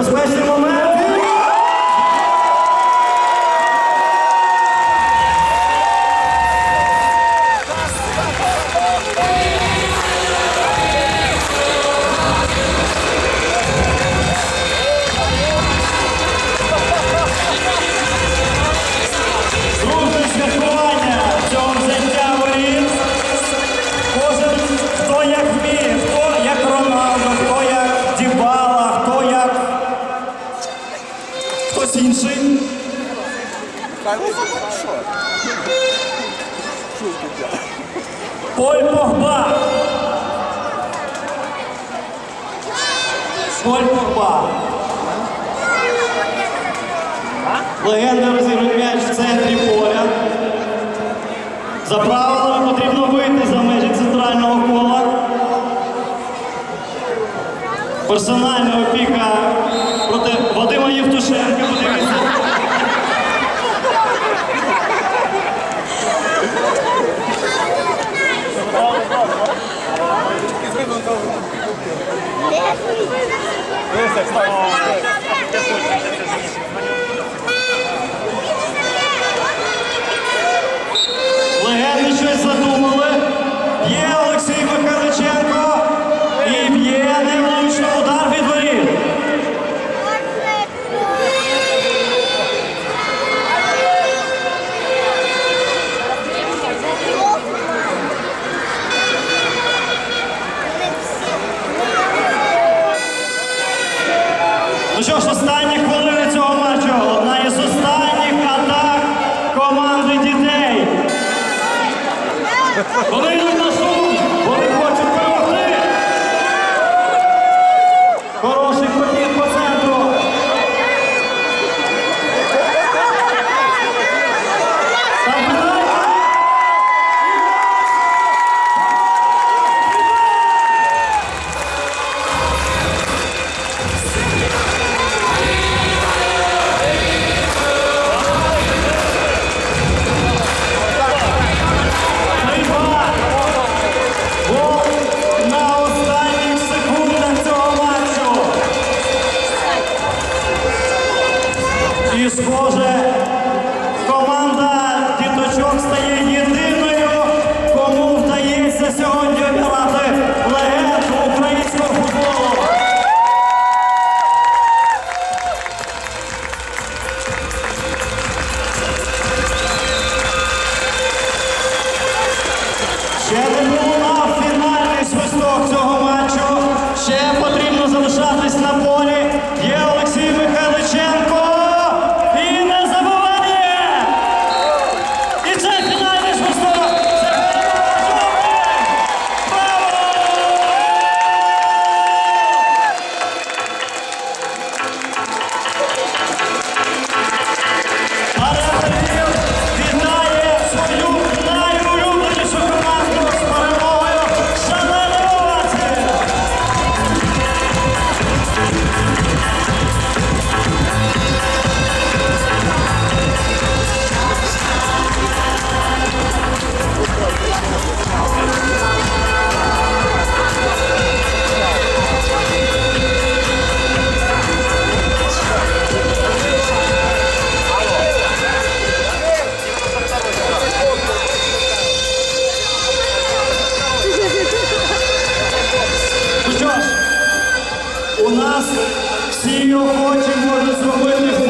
Let's smash one. хтось інший? Поль Погба. Поль Погба. Легенда розігрує м'яч в центрі поля. За правилами потрібно вийти за межі центрального кола. Персональна опіка проти Вадима Євтушенка. Легенди щось задумали. Є Олексій Макариченко. Bana elini przyłożę нас всі охочі можуть зробити.